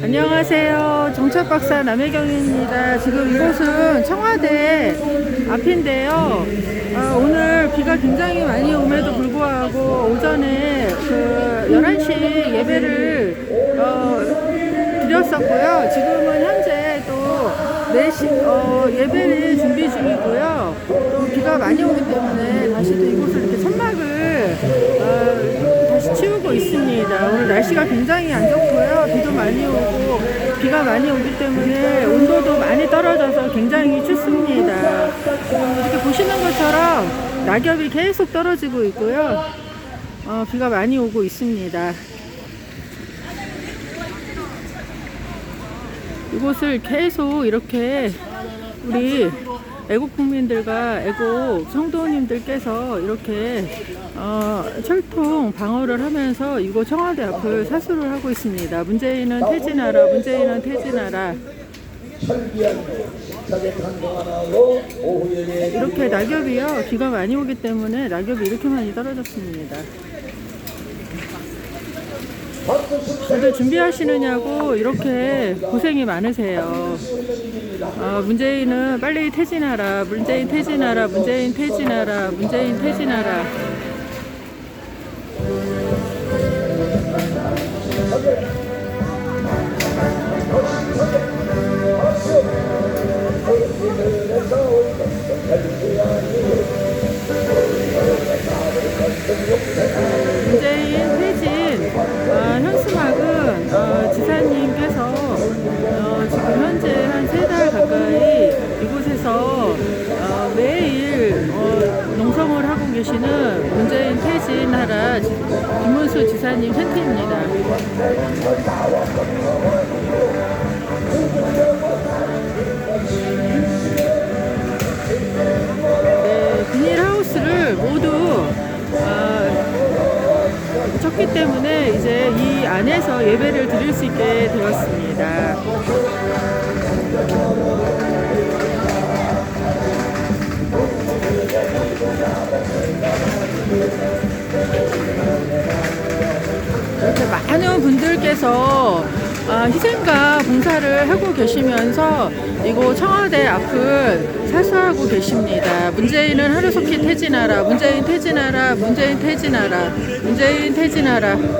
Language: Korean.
안녕하세요. 정철 박사 남혜경입니다. 지금 이곳은 청와대 앞인데요. 아, 오늘 비가 굉장히 많이 오에도 불구하고 오전에 그 11시 예배를 어, 드렸었고요. 지금은 현재 또 4시 어, 예배를 준비 중이고요. 또 비가 많이 오기 때문에 다시 또 이곳을 이렇게 천막을 어, 다시 치우고 있습니다. 오늘 날씨가 굉장히 안 좋고요. 비도 많이 오고 비가 많이 오기 때문에 온도도 많이 떨어져서 굉장히 춥습니다. 이렇게 보시는 것처럼 낙엽이 계속 떨어지고 있고요. 어, 비가 많이 오고 있습니다. 이곳을 계속 이렇게 우리 애국 국민들과 애국 성도님들께서 이렇게 어, 철통 방어를 하면서 이곳 청와대 앞을 사수를 하고 있습니다. 문재인은 퇴진하라, 문재인은 퇴진하라. 이렇게 낙엽이요. 비가 많이 오기 때문에 낙엽이 이렇게 많이 떨어졌습니다. 다들 준비하시느냐고 이렇게 고생이 많으세요. 어, 문재인은 빨리 퇴진하라. 문재인 퇴진하라. 문재인 퇴진하라. 문재인 퇴진하라. 어, 농성을 하고 계시는 문재인 퇴진하라 지- 김문수 지사님 텐트입니다. 네, 비닐하우스를 모두 어, 쳤기 때문에 이제 이 안에서 예배를 드릴 수 있게 되었습니다. 이렇게 많은 분들께서 아, 희생과 봉사를 하고 계시면서 이곳 청와대 앞을 사수하고 계십니다. 문재인은 하루속히 퇴진하라. 문재인 퇴진하라. 문재인 퇴진하라. 문재인 퇴진하라.